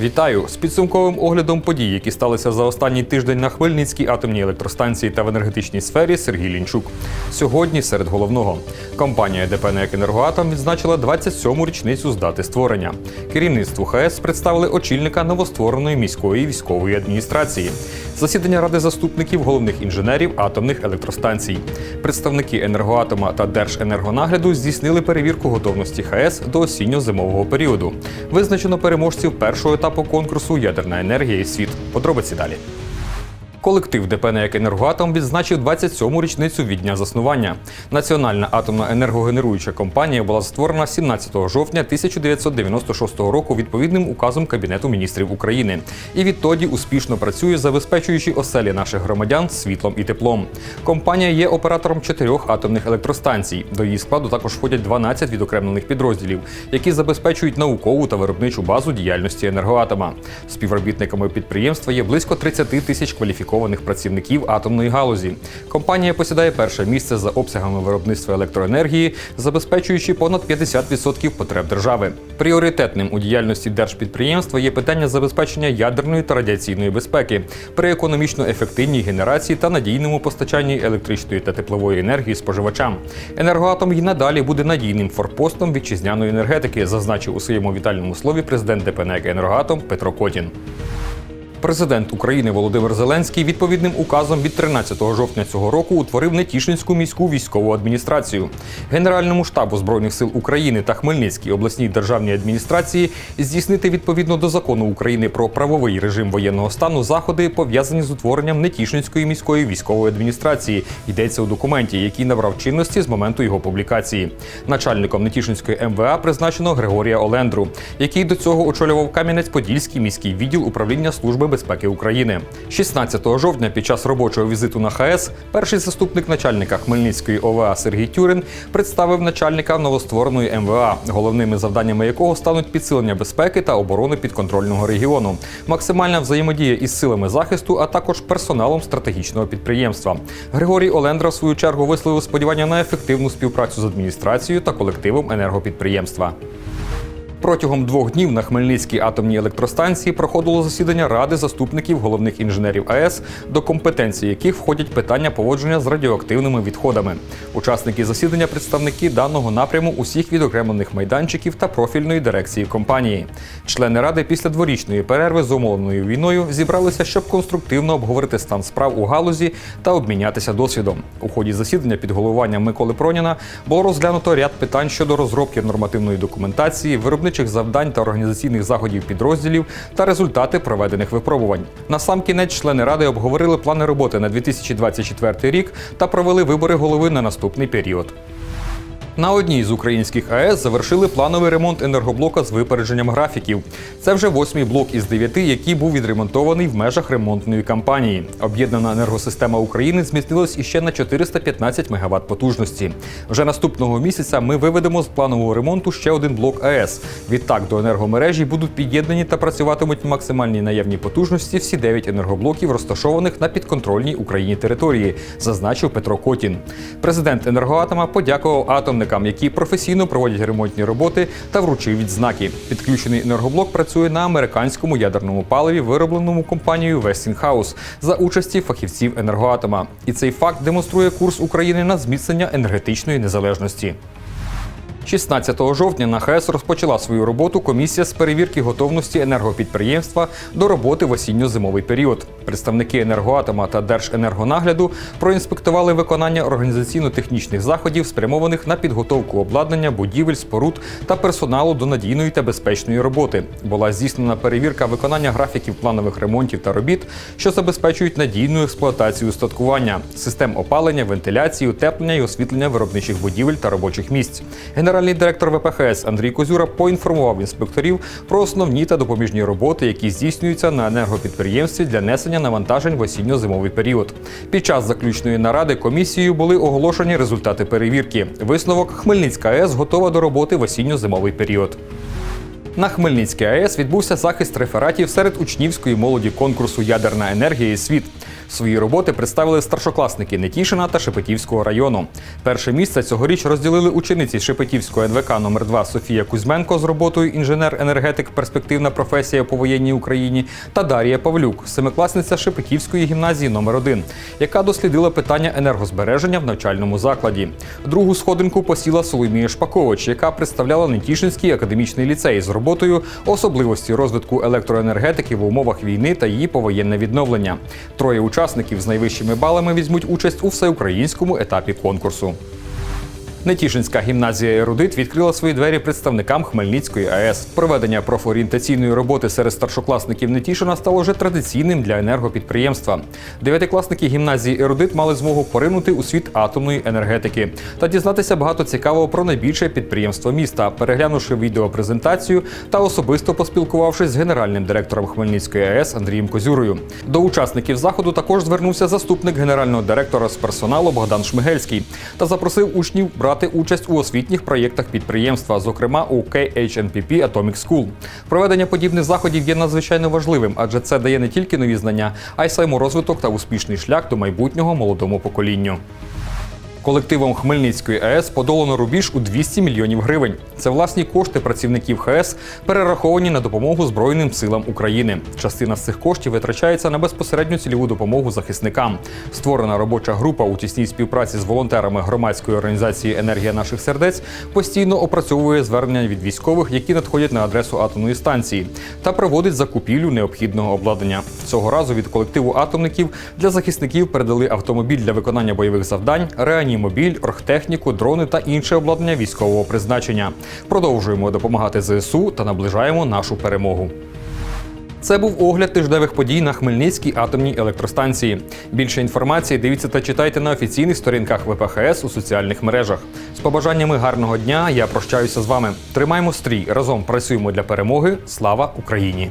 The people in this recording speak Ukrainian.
Вітаю з підсумковим оглядом подій, які сталися за останній тиждень на Хмельницькій атомній електростанції та в енергетичній сфері Сергій Лінчук. Сьогодні серед головного компанія ДП «НЕК Енергоатом відзначила 27-му річницю з дати створення. Керівництву ХС представили очільника новоствореної міської військової адміністрації. Засідання ради заступників головних інженерів атомних електростанцій. Представники енергоатома та Держенергонагляду здійснили перевірку готовності ХС до осінньо-зимового періоду. Визначено переможців першого етапу конкурсу Ядерна енергія і світ. Подробиці далі. Колектив ДП «НЕК Енергоатом відзначив 27-му річницю від дня заснування. Національна атомна енергогенеруюча компанія була створена 17 жовтня 1996 року відповідним указом Кабінету міністрів України. І відтоді успішно працює, забезпечуючи оселі наших громадян світлом і теплом. Компанія є оператором чотирьох атомних електростанцій. До її складу також входять 12 відокремлених підрозділів, які забезпечують наукову та виробничу базу діяльності енергоатома. Співробітниками підприємства є близько 30 тисяч кваліфікованих працівників атомної галузі. Компанія посідає перше місце за обсягами виробництва електроенергії, забезпечуючи понад 50% потреб держави. Пріоритетним у діяльності держпідприємства є питання забезпечення ядерної та радіаційної безпеки при економічно ефективній генерації та надійному постачанні електричної та теплової енергії споживачам. Енергоатом і надалі буде надійним форпостом вітчизняної енергетики, зазначив у своєму вітальному слові президент ДП «НЕК Енергоатом Петро Котін. Президент України Володимир Зеленський відповідним указом від 13 жовтня цього року утворив Нетішинську міську військову адміністрацію. Генеральному штабу збройних сил України та Хмельницькій обласній державній адміністрації здійснити відповідно до закону України про правовий режим воєнного стану заходи пов'язані з утворенням Нетішинської міської військової адміністрації. Йдеться у документі, який набрав чинності з моменту його публікації. Начальником Нетішинської МВА призначено Григорія Олендру, який до цього очолював Кам'янець-Подільський міський відділ управління служби безпеки України. 16 жовтня під час робочого візиту на ХС перший заступник начальника Хмельницької ОВА Сергій Тюрин представив начальника новоствореної МВА, головними завданнями якого стануть підсилення безпеки та оборони підконтрольного регіону, максимальна взаємодія із силами захисту, а також персоналом стратегічного підприємства. Григорій Олендра в свою чергу висловив сподівання на ефективну співпрацю з адміністрацією та колективом енергопідприємства. Протягом двох днів на Хмельницькій атомній електростанції проходило засідання ради заступників головних інженерів АЕС, до компетенції яких входять питання поводження з радіоактивними відходами. Учасники засідання представники даного напряму усіх відокремлених майданчиків та профільної дирекції компанії. Члени ради після дворічної перерви з умовленою війною зібралися, щоб конструктивно обговорити стан справ у галузі та обмінятися досвідом. У ході засідання під головуванням Миколи Проніна було розглянуто ряд питань щодо розробки нормативної документації, виробництва виробничих завдань та організаційних заходів підрозділів та результати проведених випробувань. На сам кінець члени ради обговорили плани роботи на 2024 рік та провели вибори голови на наступний період. На одній з українських АЕС завершили плановий ремонт енергоблока з випередженням графіків. Це вже восьмий блок із дев'яти, який був відремонтований в межах ремонтної кампанії. Об'єднана енергосистема України зміцнилась іще на 415 МВт потужності. Вже наступного місяця ми виведемо з планового ремонту ще один блок АЕС. Відтак до енергомережі будуть під'єднані та працюватимуть на максимальній наявній потужності всі дев'ять енергоблоків, розташованих на підконтрольній Україні території, зазначив Петро Котін. Президент енергоатома подякував атомникам, які професійно проводять ремонтні роботи та вручив відзнаки. Підключений енергоблок працює на американському ядерному паливі, виробленому компанією Westinghouse за участі фахівців енергоатома. І цей факт демонструє курс України на зміцнення енергетичної незалежності. 16 жовтня на ХЕС розпочала свою роботу комісія з перевірки готовності енергопідприємства до роботи в осінньо-зимовий період. Представники енергоатома та Держенергонагляду проінспектували виконання організаційно-технічних заходів, спрямованих на підготовку обладнання, будівель, споруд та персоналу до надійної та безпечної роботи. Була здійснена перевірка виконання графіків планових ремонтів та робіт, що забезпечують надійну експлуатацію устаткування, систем опалення, вентиляції, утеплення і освітлення виробничих будівель та робочих місць. Генеральний директор ВПХС Андрій Козюра поінформував інспекторів про основні та допоміжні роботи, які здійснюються на енергопідприємстві для несення навантажень в осінньо-зимовий період. Під час заключної наради комісією були оголошені результати перевірки. Висновок Хмельницька АЕС готова до роботи в осінньо-зимовий період. На Хмельницькій АЕС відбувся захист рефератів серед учнівської молоді конкурсу Ядерна енергія і світ. Свої роботи представили старшокласники Нетішина та Шепетівського району. Перше місце цьогоріч розділили учениці Шепетівського НВК номер 2 Софія Кузьменко з роботою інженер-енергетик перспективна професія по воєнній Україні та Дар'я Павлюк, семикласниця Шепетівської гімназії номер 1 яка дослідила питання енергозбереження в навчальному закладі. Другу сходинку посіла Соломія Шпакович, яка представляла Нетішинський академічний ліцей з роботою особливості розвитку електроенергетики в умовах війни та її повоєнне відновлення. Троє учасників з найвищими балами візьмуть участь у всеукраїнському етапі конкурсу. Нетішинська гімназія Ерудит відкрила свої двері представникам Хмельницької АЕС. Проведення профорієнтаційної роботи серед старшокласників Нетішина стало вже традиційним для енергопідприємства. Дев'ятикласники гімназії Ерудит мали змогу поринути у світ атомної енергетики та дізнатися багато цікавого про найбільше підприємство міста, переглянувши відеопрезентацію та особисто поспілкувавшись з генеральним директором Хмельницької АЕС Андрієм Козюрою. До учасників заходу також звернувся заступник генерального директора з персоналу Богдан Шмигельський та запросив учнів брати участь у освітніх проєктах підприємства, зокрема у KHNPP Atomic School. Проведення подібних заходів є надзвичайно важливим, адже це дає не тільки нові знання, а й саморозвиток та успішний шлях до майбутнього молодому поколінню. Колективом Хмельницької АЕС подолано рубіж у 200 мільйонів гривень. Це власні кошти працівників ХАЕС, перераховані на допомогу Збройним силам України. Частина з цих коштів витрачається на безпосередню цільову допомогу захисникам. Створена робоча група у тісній співпраці з волонтерами громадської організації Енергія наших сердець постійно опрацьовує звернення від військових, які надходять на адресу атомної станції, та проводить закупівлю необхідного обладнання. Цього разу від колективу атомників для захисників передали автомобіль для виконання бойових завдань, реанімобіль, оргтехніку, дрони та інше обладнання військового призначення. Продовжуємо допомагати ЗСУ та наближаємо нашу перемогу. Це був огляд тижневих подій на Хмельницькій атомній електростанції. Більше інформації дивіться та читайте на офіційних сторінках ВПХС у соціальних мережах. З побажаннями гарного дня я прощаюся з вами. Тримаємо стрій разом працюємо для перемоги. Слава Україні!